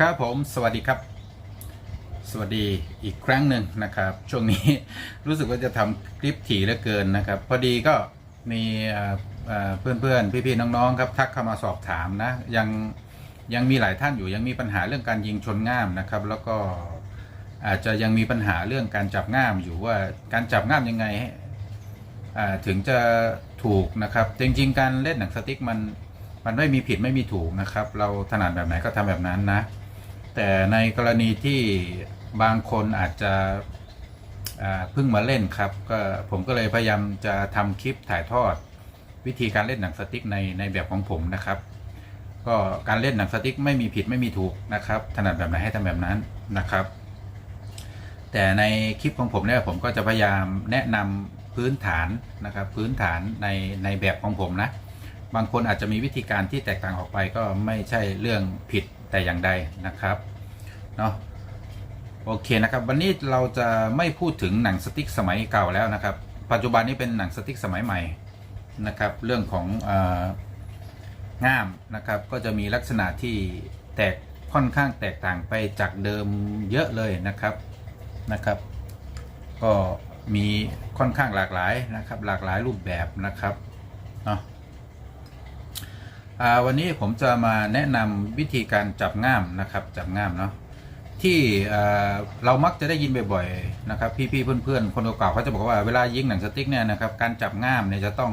ครับผมสวัสดีครับ สวัสดีอีกครั้งหนึ่งนะครับ ช่วงนี้ รู้สึกว่าจะทำคลิปถี่เหลือเกินนะครับ พอดีก็มีเอ่อเอ่อเพื่อนๆ พี่ๆ น้องๆ ครับ ทักเข้ามาสอบถามนะ ยังยังมีหลายท่านอยู่ยังมีปัญหาเรื่องการยิงชนง่ามนะครับ แล้วก็อาจจะยังมีปัญหาเรื่องการจับง่ามอยู่ว่าการจับง่ามยังไงให้ถึงจะถูกนะครับจริงๆ การเล่นหนังสติ๊กมันมันไม่มีผิดไม่มีถูกนะครับ เราถนัดแบบไหนก็ทำแบบนั้นนะ แต่ในกรณีที่บางคนอาจจะเพิ่งมาเล่นครับก็ผมก็เลยพยายามจะทำคลิปถ่ายทอด วิธีการเล่นหนังสติ๊กในในแบบของผมนะครับ ก็การเล่นหนังสติ๊กไม่มีผิดไม่มีถูกนะครับ ถนัดแบบไหนให้ทำแบบนั้นนะครับ แต่ในคลิปของผมเนี่ยผมก็จะพยายามแนะนำพื้นฐานนะครับพื้นฐานในในแบบของผมนะบางคนอาจจะมีวิธีการที่แตกต่างออกไปก็ไม่ใช่เรื่องผิด แต่อย่างใดนะครับเนาะโอเคนะครับ วันนี้เราจะไม่พูดถึงหนังสติ๊กสมัยเก่าแล้วนะครับ ปัจจุบันนี้เป็นหนังสติ๊กสมัยใหม่นะครับ เรื่องของเอง่ามนะครับ ก็จะมีลักษณะที่แตกค่อนข้างแตกต่างไปจากเดิมเยอะเลยนะครับนะครับ ก็มีค่อนข้างหลากหลายนะครับ หลากหลายรูปแบบนะครับเนาะ วันนี้ผมจะมาแนะนำวิธีการจับง่ามนะครับ จับง่ามเนาะที่อ่เรามักจะได้ยินบ่อยๆนะครับ พี่ๆเพื่อนๆ คนเก่าๆเขาจะบอกว่าเวลายิงหนังสติ๊กเนี่ยนะครับการจับง่ามเนี่ยจะต้อง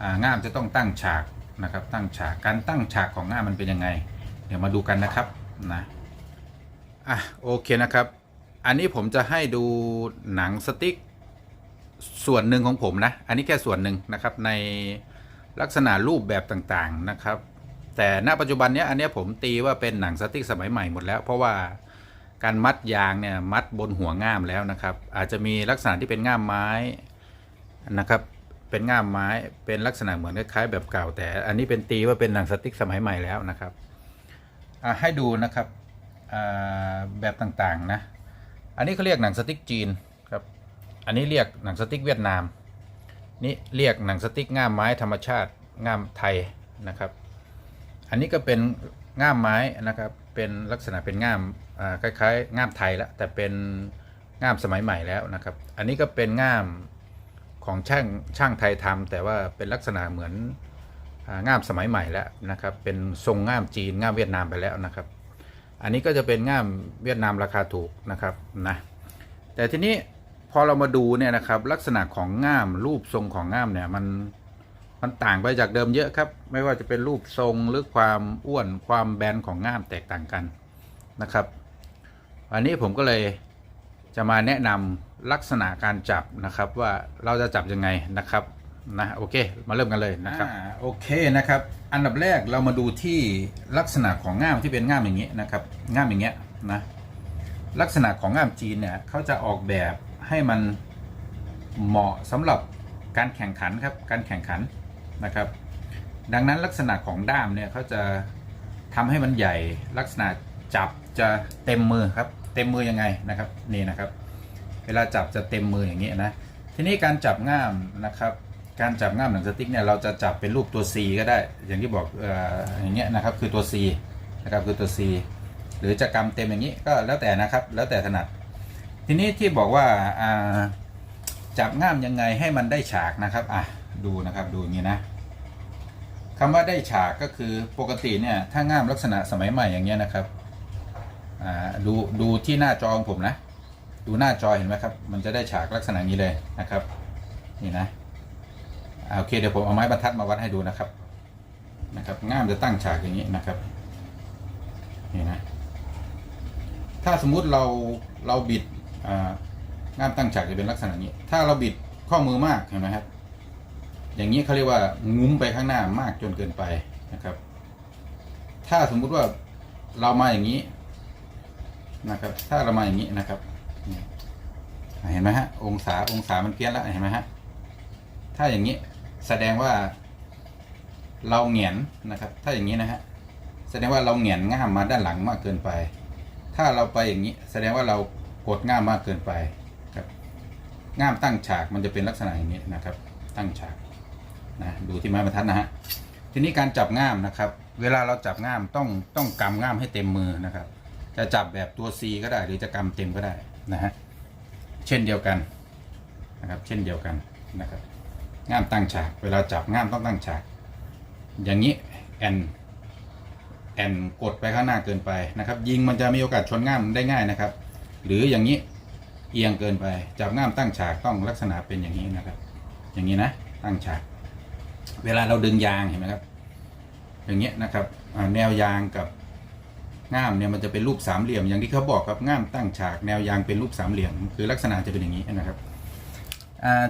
อง่ามจะต้องตั้งฉากนะครับ ตั้งฉากการตั้งฉากของง่ามมันเป็นยังไง เดี๋ยวมาดูกันนะครับนะอะโอเคนะครับ อันนี้ผมจะให้ดูหนังสติ๊กส่วนหนึ่งของผมนะ อันนี้แค่ส่วนหนึ่งนะครับใน ลักษณะรูปแบบต่างๆนะครับ แต่ณปัจจุบันเนี้ยอันเนี้ยผมตีว่าเป็นหนังสติ๊กสมัยใหม่หมดแล้ว เพราะว่าการมัดยางเนี่ยมัดบนหัวง่ามแล้วนะครับ อาจจะมีลักษณะที่เป็นง่ามไม้นะครับ เป็นง่ามไม้เป็นลักษณะเหมือนคล้ายๆแบบเก่า แต่อันนี้เป็นตีว่าเป็นหนังสติ๊กสมัยใหม่แล้วนะครับให้ดูนะครับแบบต่างๆนะ อันนี้เขาเรียกหนังสติ๊กจีนครับ อันนี้เรียกหนังสติ๊กเวียดนาม นี่เรียกหนังสติ๊กง่ามไม้ธรรมชาติง่ามไทยนะครับ อันนี้ก็เป็นง่ามไม้นะครับเป็นลักษณะเป็นง่ามคล้ายๆง่ามไทยแล้วแต่เป็นง่ามสมัยใหม่แล้วนะครับ อันนี้ก็เป็นง่ามของช่างช่างไทยทำแต่ว่าเป็นลักษณะเหมือนง่ามสมัยใหม่แล้วนะครับ เป็นทรงง่ามจีนง่ามเวียดนามไปแล้วนะครับ อันนี้ก็จะเป็นง่ามเวียดนามราคาถูกนะครับนะแต่ทีนี้ พอเรามาดูเนี่ยนะครับลักษณะของง่ามรูปทรงของง่ามเนี่ยมันมันต่างไปจากเดิมเยอะครับ ไม่ว่าจะเป็นรูปทรงหรือความอ้วนความแบนของง่ามแตกต่างกันนะครับ อันนี้ผมก็เลยจะมาแนะนำลักษณะการจับนะครับว่าเราจะจับยังไงนะครับนะโอเค มาเริ่มกันเลยนะครับโอเคนะครับ อันดับแรกเรามาดูที่ลักษณะของง่ามที่เป็นง่ามอย่างนี้นะครับง่ามอย่างเงี้ยนะลักษณะของง่ามจีนเนี่ยเขาจะออกแบบ ให้มันเหมาะสำหรับการแข่งขันครับการแข่งขันนะครับ ดังนั้นลักษณะของด้ามเนี่ยเขาจะทำให้มันใหญ่ลักษณะจับจะเต็มมือครับ เต็มมือยังไงนะครับนี่นะครับ เวลาจับจะเต็มมืออย่างนี้นะทีนี้การจับง่ามนะครับ การจับง่ามหนังสติ๊กเนี่ยเราจะจับเป็นรูปตัว C ก็ได้ อย่างที่บอกอออย่างเงี้ยนะครับคือตัว C นะครับคือตัว C หรือจะกำเต็มอย่างนี้ก็แล้วแต่นะครับ แล้วแต่ถนัด ทีนี้ที่บอกว่าจับง่ามยังไงให้มันได้ฉากนะครับอะดูนะครับดูอย่างนี้นะคำว่าได้ฉากก็คือปกติเนี่ยถ้าง่ามลักษณะสมัยใหม่อย่างเงี้ยนะครับดูดูที่หน้าจอของผมนะ ดูหน้าจอเห็นไหมครับ มันจะได้ฉากลักษณะนี้เลยนะครับ นี่นะโอเคเดี๋ยวผมเอาไม้บรรทัดมาวัดให้ดูนะครับนะครับง่ามจะตั้งฉากอย่างนี้นะครับนี่นะถ้าสมมุติเราเราบิด ง่ามตั้งฉากจะเป็นลักษณะนี้ ถ้าเราบิดข้อมือมากเห็นไหมครับ อย่างนี้เขาเรียกว่างุ้มไปข้างหน้ามากจนเกินไปนะครับ ถ้าสมมุติว่าเรามาอย่างนี้นะครับ ถ้าเรามาอย่างนี้นะครับเห็นไหมฮะ องศาองศามันเพี้ยนแล้วเห็นไหมฮะ ถ้าอย่างนี้แสดงว่าเราเหงียนนะครับ ถ้าอย่างนี้นะฮะ แสดงว่าเราเหงียนง่ามมาด้านหลังมากเกินไป ถ้าเราไปอย่างนี้ แสดงว่าเรา กดง่ามมากเกินไปครับง่ามตั้งฉากมันจะเป็นลักษณะอย่างนี้นะครับ ตั้งฉากนะดูที่ไม้บรรทัดนะฮะทีนี้การจับง่ามนะครับ เวลาเราจับง่ามต้องต้องกำง่ามให้เต็มมือนะครับ จะจับแบบตัว C ก็ได้หรือจะกำเต็มก็ได้นะฮะเช่นเดียวกันนะครับเช่นเดียวกันนะครับง่ามตั้งฉาก เวลาจับง่ามต้องตั้งฉาก อย่างนี้แอนแอนกดไปข้างหน้าเกินไปนะครับ ยิงมันจะมีโอกาสชนง่ามได้ง่ายนะครับ หรืออย่างนี้เอียงเกินไป จับง่ามตั้งฉากต้องลักษณะเป็นอย่างนี้นะครับ อย่างนี้นะตั้งฉาก เวลาเราดึงยางเห็นไหมครับ อย่างเงี้ยนะครับแนวยางกับง่ามเนี่ยมันจะเป็นรูปสามเหลี่ยมอย่างที่เขาบอกครับง่ามตั้งฉากแนวยางเป็นรูปสามเหลี่ยม คือลักษณะจะเป็นอย่างนี้นะครับ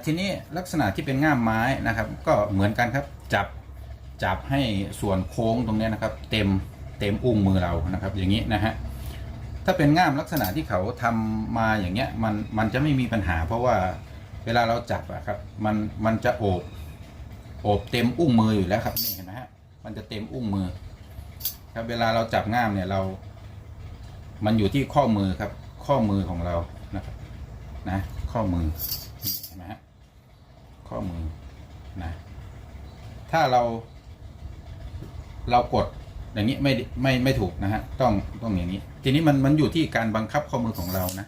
ทีนี้ลักษณะที่เป็นง่ามไม้นะครับ ก็เหมือนกันครับจับจับให้ส่วนโค้งตรงนี้นะครับ เต็มเต็มอุ้งมือเรานะครับ อย่างนี้นะฮะ ถ้าเป็นง่ามลักษณะที่เขาทำมาอย่างเงี้ยมันมันจะไม่มีปัญหา เพราะว่าเวลาเราจับอะครับ มันมันจะโอบโอบเต็มอุ้งมืออยู่แล้วครับนี่เห็นไหมฮะมันจะเต็มอุ้งมือ ครับเวลาเราจับง่ามเนี่ยเรา มันอยู่ที่ข้อมือครับ ข้อมือของเรานะครับนะ ข้อมือเห็นไหมฮะข้อมือนะถ้าเราเรากด อย่างนี้ไม่ไม่ไม่ถูกนะฮะต้องต้องอย่างนี้ ทีนี้มันมันอยู่ที่การบังคับข้อมือของเรานะ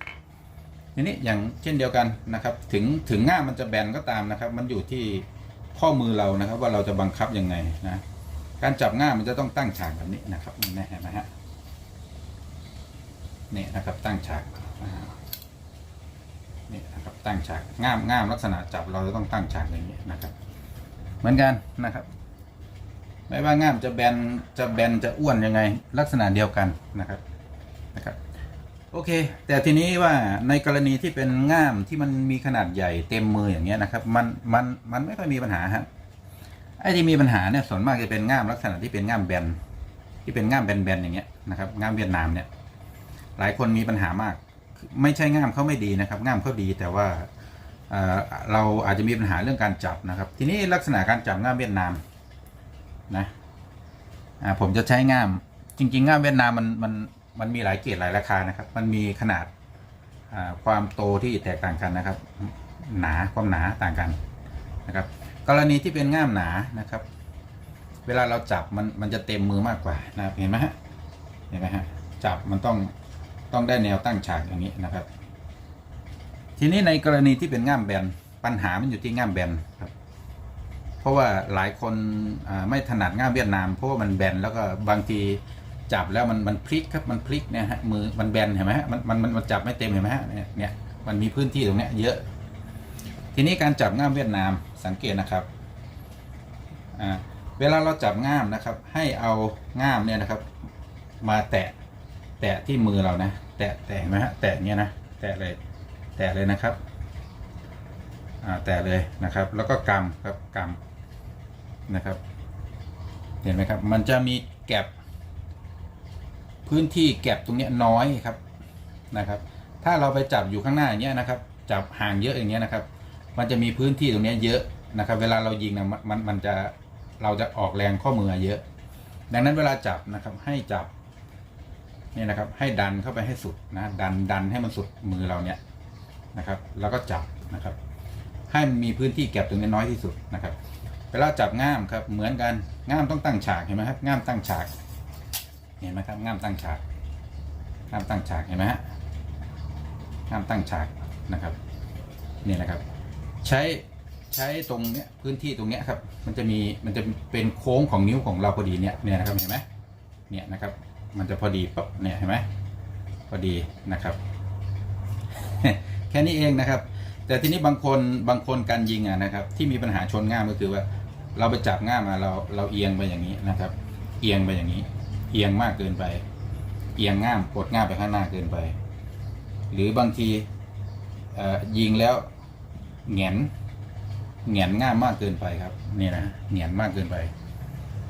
ทีนี้อย่างเช่นเดียวกันนะครับ ถึงถึงง่ามมันจะแบนก็ตามนะครับ มันอยู่ที่ข้อมือเรานะครับ ว่าเราจะบังคับยังไงนะการจับง่ามมันจะต้องตั้งฉากแบบนี้นะครับนี่นะเห็นไหมฮะนี่นะครับตั้งฉากนี่นะครับตั้งฉากง่ามง่ามลักษณะจับเราจะต้องตั้งฉากอย่างนี้นะครับ เหมือนกันนะครับ ไม่ว่าง่ามจะแบนจะแบนจะอ้วนยังไง ลักษณะเดียวกันนะครับนะครับ โอเค แต่ทีนี้ว่าในกรณีที่เป็นง่ามที่มันมีขนาดใหญ่เต็มมืออย่างเงี้ยนะครับ มันมันมันไม่ค่อยมีปัญหาฮะไอ้ที่มีปัญหาเนี่ยส่วนมากจะเป็นง่ามลักษณะที่เป็นง่ามแบนที่เป็นง่ามแบนๆอย่างเงี้ยนะครับง่ามเวียดนามเนี่ย หลายคนมีปัญหามาก ไม่ใช่ง่ามเขาไม่ดีนะครับ ง่ามเขาดีแต่ว่าเเราอาจจะมีปัญหาเรื่องการจับนะครับ ทีนี้ลักษณะการจับง่ามเวียดนาม นะอ่าผมจะใช้ง่ามจริง ๆ ง่ามเวียดนามมันมันมันมีหลายเกรดหลายราคานะครับ มันมีขนาดอ่าความโตที่แตกต่างกันนะครับ หนาความหนาต่างกันนะครับ กรณีที่เป็นง่ามหนานะครับ เวลาเราจับมันมันจะเต็มมือมากกว่านะเห็นไหมฮะเห็นไหมฮะจับมันต้องต้องได้แนวตั้งฉากอย่างนี้นะครับ ทีนี้ในกรณีที่เป็นง่ามแบนปัญหามันอยู่ที่ง่ามแบนครับ เพราะว่าหลายคนไม่ถนัดง่ามเวียดนาม เพราะว่ามันแบนแล้วก็บางทีจับแล้วมันมันพลิกครับมันพลิกเนี่ยฮะมือมันแบนเห็นไหมฮะมันมันมันจับไม่เต็มเห็นไหมฮะเนี่ยเนี่ยมันมีพื้นที่ตรงเนี้ยเยอะ ทีนี้การจับง่ามเวียดนามสังเกตนะครับอ่าเวลาเราจับง่ามนะครับ ให้เอาง่ามเนี่ยนะครับ มาแตะแตะที่มือเรานะ แตะแตะเห็นไหมฮะแตะเนี้ยนะแตะเลยแตะเลยนะครับอ่าแตะเลยนะครับ แล้วก็กำครับกำ นะครับ เห็นไหมครับ มันจะมีแก็บพื้นที่แก็บตรงนี้น้อยครับนะครับ ถ้าเราไปจับอยู่ข้างหน้าอย่างเงี้ยนะครับ จับห่างเยอะอย่างเงี้ยนะครับ มันจะมีพื้นที่ตรงนี้เยอะนะครับ เวลาเรายิงนะมันมันจะเราจะออกแรงข้อมือเยอะ ดังนั้นเวลาจับนะครับให้จับเนี่ยนะครับ ให้ดันเข้าไปให้สุดนะดันดันให้มันสุดมือเราเนี่ยนะครับ แล้วก็จับนะครับ ให้มีพื้นที่เก็บตรงนี้น้อยที่สุดนะครับ เวลาจับง่ามครับเหมือนกันง่ามต้องตั้งฉากเห็นไหมครับง่ามตั้งฉาก เห็นไหมครับง่ามตั้งฉากง่ามตั้งฉากเห็นไหมฮะง่ามตั้งฉากนะครับนี่นะครับ ใช้ใช้ตรงเนี้ยพื้นที่ตรงเนี้ยครับ มันจะมีมันจะเป็นโค้งของนิ้วของเราพอดีเนี่ยเนี่ยนะครับเห็นไหมเนี่ยนะครับ มันจะพอดีปั๊บเนี่ยเห็นไหมพอดีนะครับ แค่นี้เองนะครับ แต่ทีนี้บางคนบางคนการยิงอะนะครับ ที่มีปัญหาชนง่ามก็คือว่า เราไปจับง่ามมาเราเราเอียงไปอย่างนี้นะครับ เอียงไปอย่างนี้ เอียงมากเกินไป เอียงง่ามกดง่ามไปข้างหน้าเกินไป หรือบางทียิงแล้วแหงนแหงนง่ามมากเกินไปครับนี่นะแหงนมากเกินไป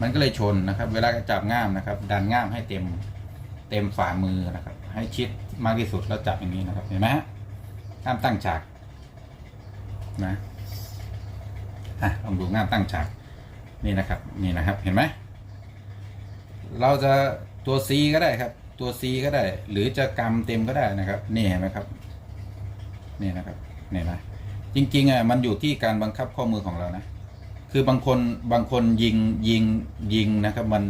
มันก็เลยชนนะครับ เวลาจับง่ามนะครับ ดันง่ามให้เต็มเต็มฝ่ามือนะครับ ให้ชิดมากที่สุดแล้วจับอย่างนี้นะครับเห็นไหมฮะง่ามตั้งฉากนะ อะลองดูง่ามตั้งฉากนี่นะครับนี่นะครับเห็นไหมเราจะตัว C ก็ได้ครับ ตัว C ก็ได้ หรือจะกำเต็มก็ได้นะครับ นี่เห็นไหมครับนี่นะครับนี่นะจริงๆอะมันอยู่ที่การบังคับข้อมือของเรานะ คือบางคนบางคนยิงยิงยิงนะครับมัน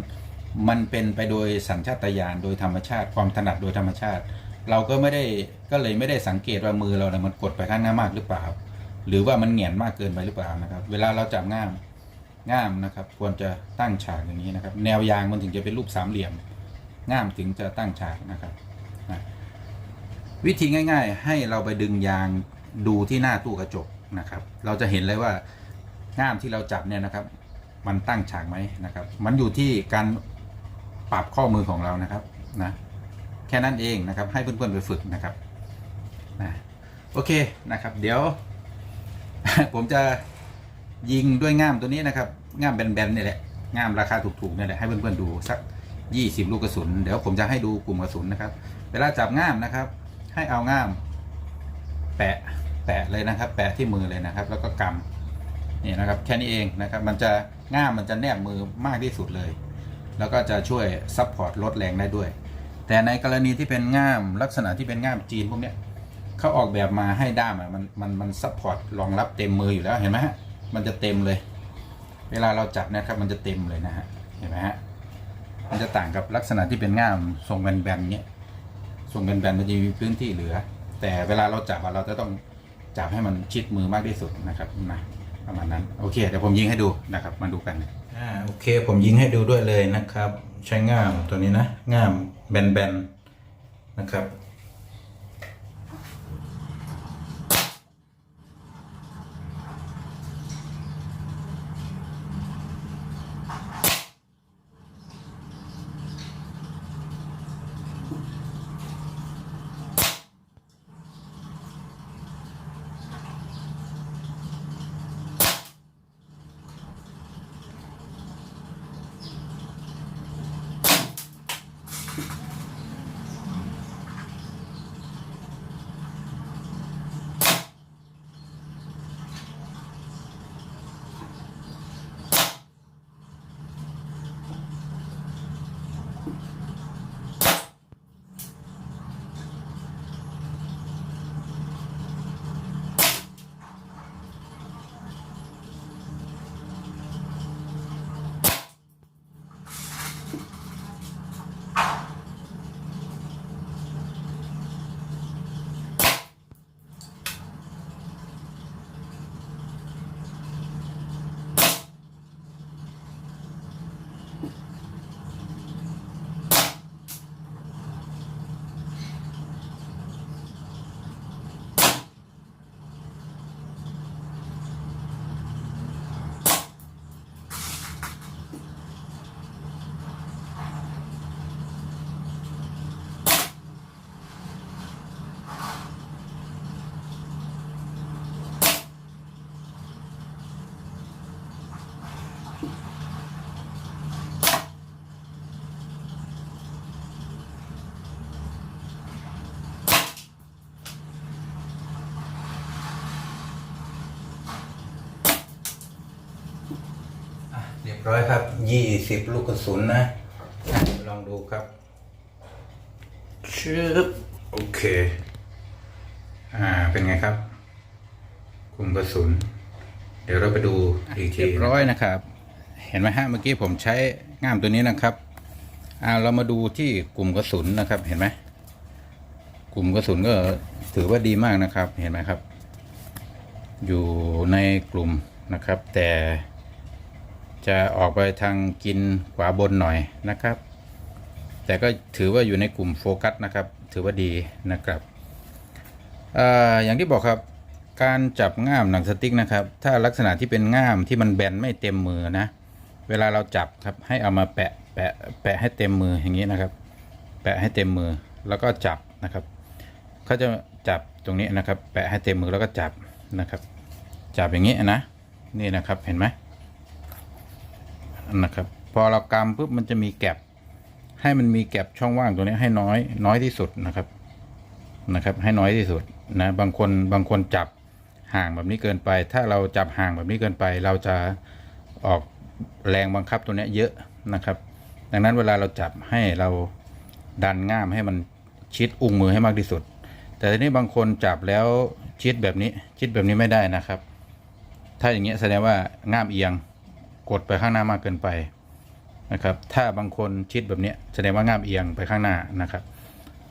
มันเป็นไปโดยสัญชาตญาณโดยธรรมชาติ ความถนัดโดยธรรมชาติ เราก็ไม่ได้ก็เลยไม่ได้สังเกตว่ามือเราเนี่ยมันกดไปข้างหน้ามากหรือเปล่า หรือว่ามันเหงียนมากเกินไปหรือเปล่านะครับ เวลาเราจับง่ามง่ามนะครับ ควรจะตั้งฉากอย่างนี้นะครับ แนวยางมันถึงจะเป็นรูปสามเหลี่ยม ง่ามถึงจะตั้งฉากนะครับนะวิธีง่าย ๆ ให้เราไปดึงยางดูที่หน้าตู้กระจกนะครับ เราจะเห็นเลยว่าง่ามที่เราจับเนี่ยนะครับ มันตั้งฉากไหมนะครับ มันอยู่ที่การปรับข้อมือของเรานะครับนะแค่นั้นเองนะครับ ให้เพื่อนๆไปฝึกนะครับนะโอเคนะครับ เดี๋ยว ผมจะยิงด้วยง่ามตัวนี้นะครับ ง่ามแบนๆเนี่ยแหละ ง่ามราคาถูกๆเนี่ยแหละให้เพื่อนๆดูสัก 20 ลูกกระสุน เดี๋ยวผมจะให้ดูกลุ่มกระสุนนะครับ เวลาจับง่ามนะครับ ให้เอาง่าม แปะแปะเลยนะครับ แปะที่มือเลยนะครับ แล้วก็กำนี่นะครับ แค่นี้เองนะครับ มันจะง่ามมันจะแนบมือมากที่สุดเลย แล้วก็จะช่วยซัพพอร์ตลดแรงได้ด้วย แต่ในกรณีที่เป็นง่ามลักษณะที่เป็นง่ามจีนพวกเนี้ย เขาออกแบบมาให้ด้ามอะมันมันมันซัพพอร์ตรองรับเต็มมืออยู่แล้วเห็นไหมฮะมันจะเต็มเลย เวลาเราจับนะครับ มันจะเต็มเลยนะฮะเห็นไหมฮะมันจะต่างกับลักษณะที่เป็นง่ามทรงแบนๆเนี้ยทรงแบนๆมันจะมีพื้นที่เหลือ แต่เวลาเราจับเราจะต้องจับให้มันชิดมือมากที่สุดนะครับนะประมาณนั้นโอเคเดี๋ยวผมยิงให้ดูนะครับ มาดูกันอ่าโอเค ผมยิงให้ดูด้วยเลยนะครับ ใช้ง่ามตัวนี้นะง่ามแบนๆนะครับ รียบร้อยครับยี่สิบลูกกระสุนนะอะลองดูครับชึบโอเค อ่าเป็นไงครับคุมกระสุน เดี๋ยวเราไปดูอีกทีเรียบร้อยนะครับ เห็นไหมฮะเมื่อกี้ผมใช้ง่ามตัวนี้นะครับอ่าเรามาดูที่กลุ่มกระสุนนะครับเห็นไหมกลุ่มกระสุนก็ถือว่าดีมากนะครับ เห็นไหมครับ อยู่ในกลุ่มนะครับ แต่ จะออกไปทางกินขวาบนหน่อยนะครับ แต่ก็ถือว่าอยู่ในกลุ่มโฟกัสนะครับ ถือว่าดีนะครับอออย่างที่บอกครับการจับง่ามหนังสติ๊กนะครับ ถ้าลักษณะที่เป็นง่ามที่มันแบนไม่เต็มมือนะ เวลาเราจับครับให้เอามาแปะแปะแปะให้เต็มมืออย่างนี้นะครับ แปะให้เต็มมือแล้วก็จับนะครับเขาจะจับตรงนี้นะครับ แปะให้เต็มมือแล้วก็จับนะครับ จับอย่างนี้นะ นี่นะครับเห็นไหม นะครับ พอเรากำปุ๊บมันจะมีแก็บให้มันมีแก็บช่องว่างตรงนี้ให้น้อยน้อยที่สุดนะครับนะครับ ให้น้อยที่สุดนะบางคนบางคนจับห่างแบบนี้เกินไป ถ้าเราจับห่างแบบนี้เกินไป เราจะออกแรงบังคับตัวนี้เยอะนะครับ ดังนั้นเวลาเราจับให้เราดันง่ามให้มันชิดอุ้งมือให้มากที่สุด แต่ทีนี้บางคนจับแล้วชิดแบบนี้ชิดแบบนี้ไม่ได้นะครับ ถ้าอย่างเงี้ยแสดงว่าง่ามเอียง กดไปข้างหน้ามากเกินไปนะครับ ถ้าบางคนชิดแบบนี้แสดงว่าง่ามเอียงไปข้างหน้านะครับ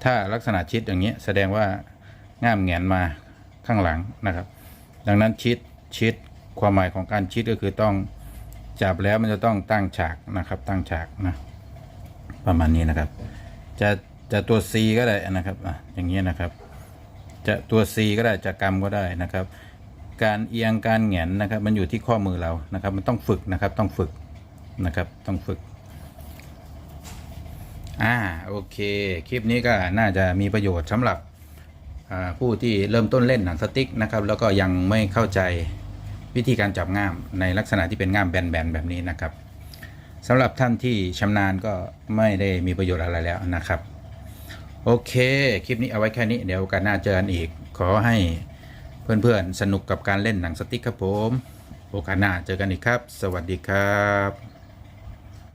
ถ้าลักษณะชิดอย่างเงี้แสดงว่าง่ามแหงนมาข้างหลังนะครับ ดังนั้นชิดชิดความหมายของการชิดก็คือต้องจับแล้วมันจะต้องตั้งฉากนะครับ ตั้งฉากนะประมาณนี้นะครับ จะจะตัว C ก็ได้นะครับอะอย่างเงี้นะครับ จะตัว C ก็ได้จะกรรมก็ได้นะครับ การเอียงการแหงนนะครับ มันอยู่ที่ข้อมือเรานะครับ มันต้องฝึกนะครับ ต้องฝึกนะครับ ต้องฝึก อ่าโอเค คลิปนี้ก็น่าจะมีประโยชน์สำหรับผู้ที่เริ่มต้นเล่นหนังสติ๊กนะครับ แล้วก็ยังไม่เข้าใจวิธีการจับง่ามในลักษณะที่เป็นง่ามแบนๆแบบนี้นะครับสำหรับท่านที่ชำนาญก็ไม่ได้มีประโยชน์อะไรแล้วนะครับ โอเค คลิปนี้เอาไว้แค่นี้ เดี๋ยวโอกาสหน้าเจอกันอีก ขอให้ เพื่อนๆ สนุกกับการเล่นหนังสติ๊กครับผม โอกาสหน้าเจอกันอีกครับ สวัสดีครับ